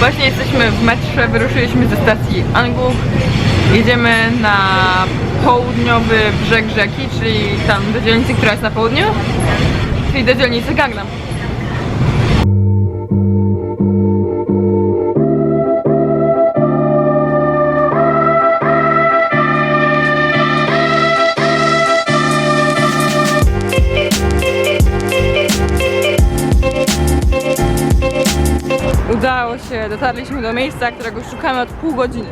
Właśnie jesteśmy w metrze, wyruszyliśmy ze stacji Angów. Jedziemy na południowy brzeg rzeki, czyli tam do dzielnicy, która jest na południu, czyli do dzielnicy Gangnam. Udało się, dotarliśmy do miejsca, którego szukamy od pół godziny.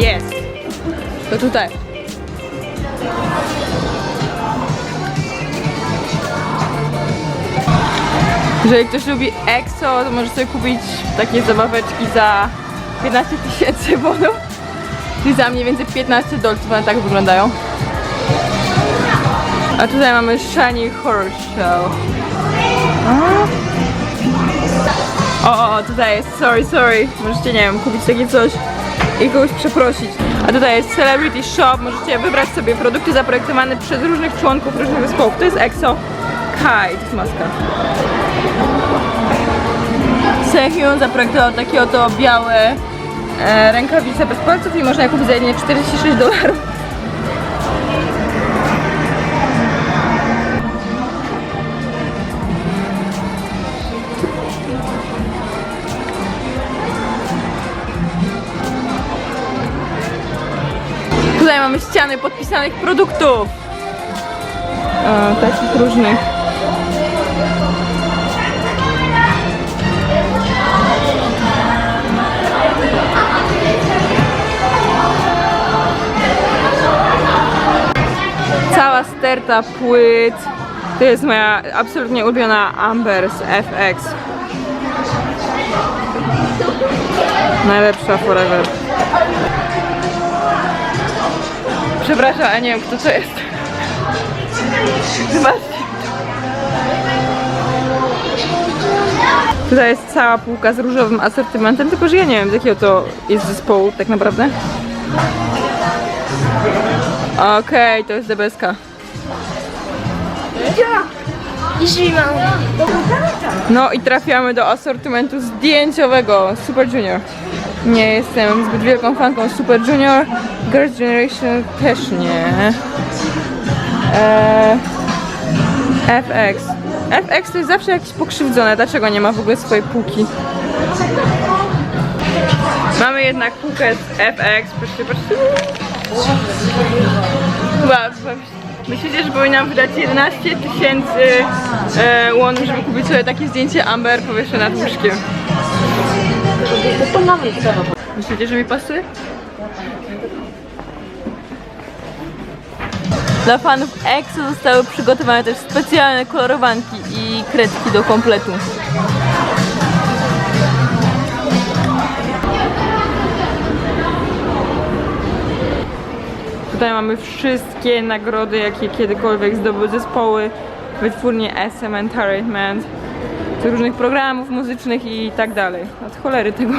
Jest! To tutaj. Jeżeli ktoś lubi EXO, to może sobie kupić takie zabaweczki za 15 tysięcy wonów. Czyli za mniej więcej 15 dolców, one tak wyglądają. A tutaj mamy Shiny Horror Show. O, o, o, tutaj jest Sorry, Sorry. Możecie, nie wiem, kupić takie coś i kogoś przeprosić. A tutaj jest Celebrity Shop. Możecie wybrać sobie produkty zaprojektowane przez różnych członków różnych zespołów. To jest EXO Kai, to jest maska. Sehyun zaprojektował takie oto białe e, rękawice bez palców i można je kupić za jedynie 46 dolarów. Ściany podpisanych produktów. E, takich różnych. Cała sterta płyt. To jest moja absolutnie ulubiona Amber FX. Najlepsza forever. Przepraszam, a nie wiem kto to jest. Zobaczcie. Tutaj jest cała półka z różowym asortymentem, tylko że ja nie wiem z jakiego to jest zespołu tak naprawdę. Okej, to jest debeska. No i trafiamy do asortymentu zdjęciowego Super Junior. Nie jestem zbyt wielką fanką Super Junior. Girls' Generation też nie. Eee, FX. FX to jest zawsze jakieś pokrzywdzone. Dlaczego nie ma w ogóle swojej półki? Mamy jednak półkę z FX. Patrzcie. Chyba, chyba myślicie, że powinnam wydać 11 tysięcy e, won, żeby kupić sobie takie zdjęcie Amber powieszone nad łóżkiem. Myślicie, że mi pasuje? Dla fanów EXO zostały przygotowane też specjalne kolorowanki i kredki do kompletu. Tutaj mamy wszystkie nagrody, jakie kiedykolwiek zdobyły zespoły, wytwórnie SM Entertainment, różnych programów muzycznych i tak dalej. Od cholery tego.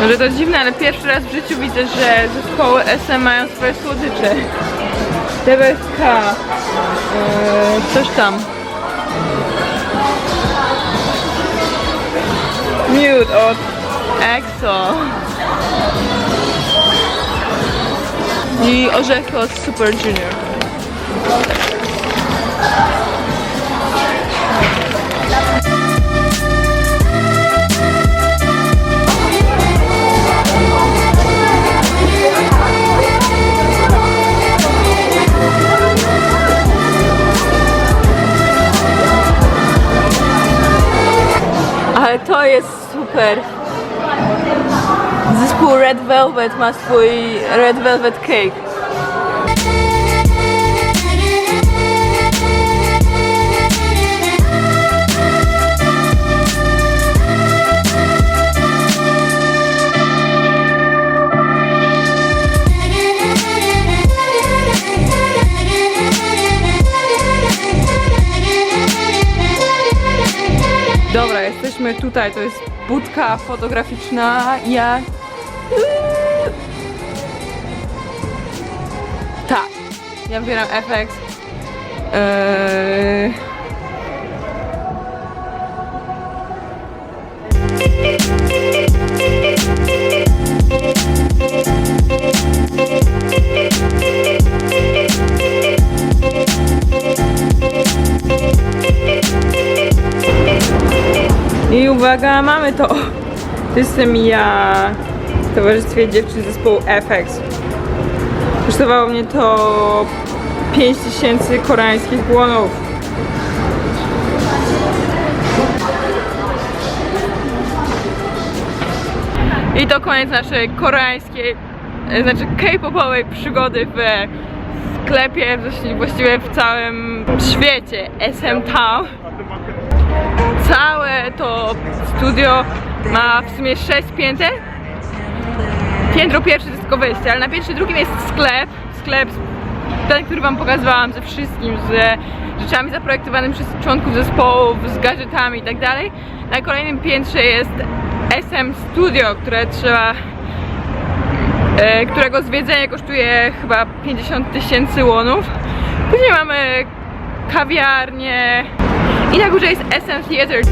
Może to dziwne, ale pierwszy raz w życiu widzę, że zespoły SM mają swoje słodycze. TBK, eee, coś tam. Nude od EXO. I orzechy od Super Junior. Ale to jest super. Zespół Red Velvet ma swój Red Velvet Cake. Jesteśmy tutaj, to jest budka fotograficzna. Ja. Tak. Ja wybieram FX. Eee... uwaga, mamy to. To jestem ja w towarzystwie dziewczyn zespołu FX. Kosztowało mnie to 5000 koreańskich wonów. I to koniec naszej koreańskiej, e, znaczy K-popowej przygody w sklepie, właści- właściwie w całym świecie SM Town. Całe to studio ma w sumie 6 pięter. Piętro pierwsze to jest tylko wejście, ale na piętrze drugim jest sklep. Sklep, ten, który wam pokazywałam ze wszystkim, z rzeczami zaprojektowanymi przez członków zespołów, z gadżetami i tak. Na kolejnym piętrze jest SM Studio, które trzeba e, którego zwiedzenie kosztuje chyba 50 tysięcy łonów. Później mamy kawiarnię i na górze jest SM Theater.